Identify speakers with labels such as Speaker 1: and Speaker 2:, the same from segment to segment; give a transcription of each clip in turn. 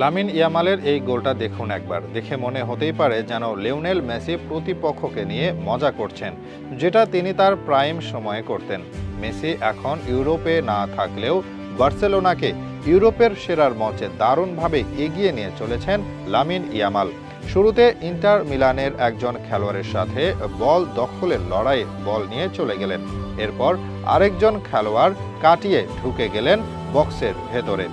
Speaker 1: Lamine ইয়ামালের এই গোলটা দেখুন একবার। দেখে মনে হতেই পারে যেন লিওনেল মেসি প্রতিপক্ষকে নিয়ে মজা করছেন, যেটা তিনি তার প্রাইম সময়ে করতেন। মেসি এখন ইউরোপে না থাকলেও বার্সেলোনাকে ইউরোপের সেরার মঞ্চে দারুণভাবে এগিয়ে নিয়ে চলেছেন লামিন ইয়ামাল। শুরুতে ইন্টার মিলানের একজন খেলোয়াড়ের সাথে বল দখলের লড়াইয়ে বল নিয়ে চলে গেলেন। এরপর আরেকজন খেলোয়াড় কাটিয়ে ঢুকে গেলেন বক্সের ভেতরে।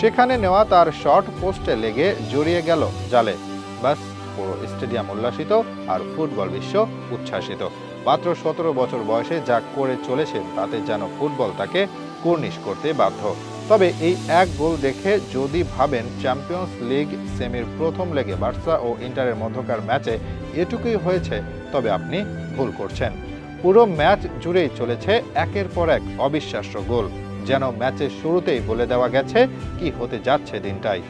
Speaker 1: সেখানে নেওয়া তার শর্ট পোস্টে লেগে জড়িয়ে গেল জালে। বাস, পুরো স্টেডিয়াম উল্লাসিত আর ফুটবল বিশ্ব উচ্ছ্বাসিত। মাত্র সতেরো বছর বয়সে যা করে চলেছে তাতে যেন ফুটবল তাকে কর্নিশ করতে বাধ্য। তবে এই এক গোল দেখে যদি ভাবেন, চ্যাম্পিয়ন্স লিগ সেমির প্রথম লেগে বার্সা ও ইন্টারের মধ্যকার ম্যাচে এটুকুই হয়েছে, তবে আপনি ভুল করছেন। পুরো ম্যাচ জুড়েই চলেছে একের পর এক অবিশ্বাস্য গোল। যেন ম্যাচের শুরুতেই বলে দেওয়া গেছে কি হতে যাচ্ছে দিনটাই।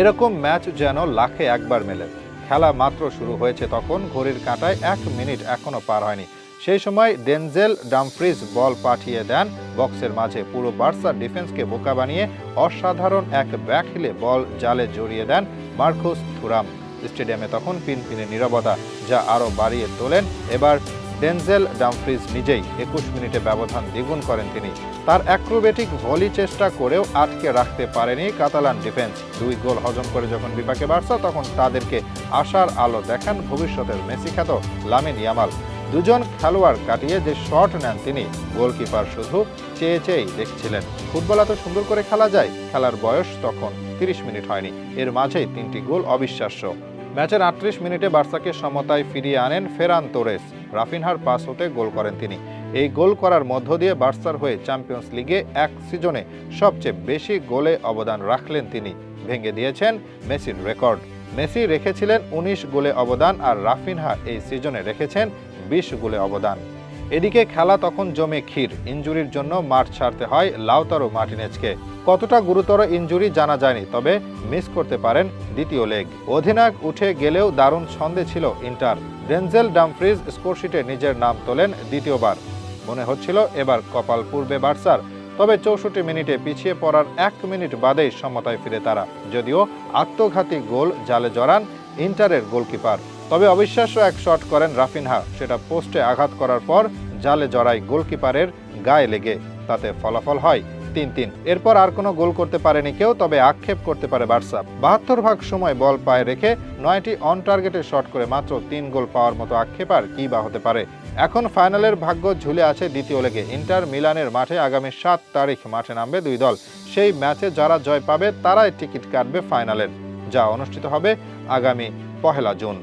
Speaker 1: এরকম ম্যাচ যেন লাখে একবার মেলে। খেলা মাত্র শুরু হয়েছে তখন ঘড়ির কাঁটায় এক মিনিট এখনও পার হয়নি। সেই সময় ডেনজেল ডামফ্রিজ বল পাঠিয়ে দেন বক্সের মাঝে। পুরো বার্সার ডিফেন্সকে বোকা বানিয়ে অসাধারণ এক ব্যাক হিলে বল জালে জড়িয়ে দেন মার্কোস থুরাম। স্টেডিয়ামে তখন পিনপিনে নীরবতা, যা আরও বাড়িয়ে তোলেন। এবার ডেনজেল ডামফ্রিজ নিজেই একুশ মিনিটে ব্যবধান দ্বিগুণ করেন তিনি। তার অ্যাক্রোবেটিক ভলি চেষ্টা করেও আটকে রাখতে পারেনি কাতালান ডিফেন্স। দুই গোল হজম করে যখন বিপাকে বার্সা তখন তাদেরকে আশার আলো দেখান ভবিষ্যতের মেসি খ্যাত লামিন ইয়ামাল। দুজন খেলোয়াড় কাটিয়ে যে শট নেন তিনি, গোলকিপার শুধু চেয়ে চেয়েই দেখছিলেন। ফুটবল এত সুন্দর করে খেলা যায়, খেলার বয়স তখন তিরিশ মিনিট হয়নি। এর মাঝেই তিনটি গোল অবিশ্বাস্য। ম্যাচের আটত্রিশ মিনিটে বার্সাকে সমতায় ফিরিয়ে আনেন ফেরান তোরেস। রাফিনহার পাস হতে গোল করেন তিনি। এই গোল করার মধ্য দিয়ে বার্সার হয়ে চ্যাম্পিয়ন্স লিগে এক সিজনে সবচেয়ে বেশি গোলে অবদান রাখলেন তিনি। ভেঙে দিয়েছেন মেসির রেকর্ড। মেসি রেখেছিলেন উনিশ গোলে অবদান আর রাফিনহা এই সিজনে রেখেছেন বিশ গোলে অবদান। এদিকে খেলা তখন জমে ক্ষীর। ইঞ্জুরির জন্য মাঠ ছাড়তে হয় লাউতারো মার্টিনেজকে। কতটা গুরুতর ইঞ্জুরি জানা যায়নি, তবে মিস করতে পারেন দ্বিতীয় লেগ। অধিনায়ক উঠে গেলেও দারুণ ছন্দে ছিল ইন্টার। ডেনজেল ডামফ্রিজ স্কোরশিটে নিজের নাম তোলেন দ্বিতীয়বার। মনে হচ্ছিল এবার কপাল পূর্বে বার্সার, তবে চৌষট্টি মিনিটে পিছিয়ে পড়ার এক মিনিট বাদেই সমতায় ফিরে তারা। যদিও আত্মঘাতী গোল জালে জড়ান ইন্টারের গোলকিপার। তবে অবিশ্বাস্য এক শট করেন রাফিনহা। সেটা পোস্টে আঘাত করার পর জালে জড়ায় গোলকিপারের গায়ে লেগে। তাতে ফলাফল হয় তিন তিন। এরপর আর কোনো গোল করতে পারেনি কেউ, তবে আক্ষেপ করতে পারে বার্সা। বাহাত্তর ভাগ সময় বল পায়ে রেখে নয়টি অন টার্গেটে শট করে মাত্র তিন গোল পাওয়ার মতো আক্ষেপ আর কি বা হতে পারে। এখন ফাইনালের ভাগ্য ঝুলে আছে দ্বিতীয় লেগে। ইন্টার মিলানের মাঠে আগামী সাত তারিখ মাঠে নামবে দুই দল। সেই ম্যাচে যারা জয় পাবে, তারাই টিকিট কাটবে ফাইনালের। যা অনুষ্ঠিত হবে আগামী পহেলা জুন।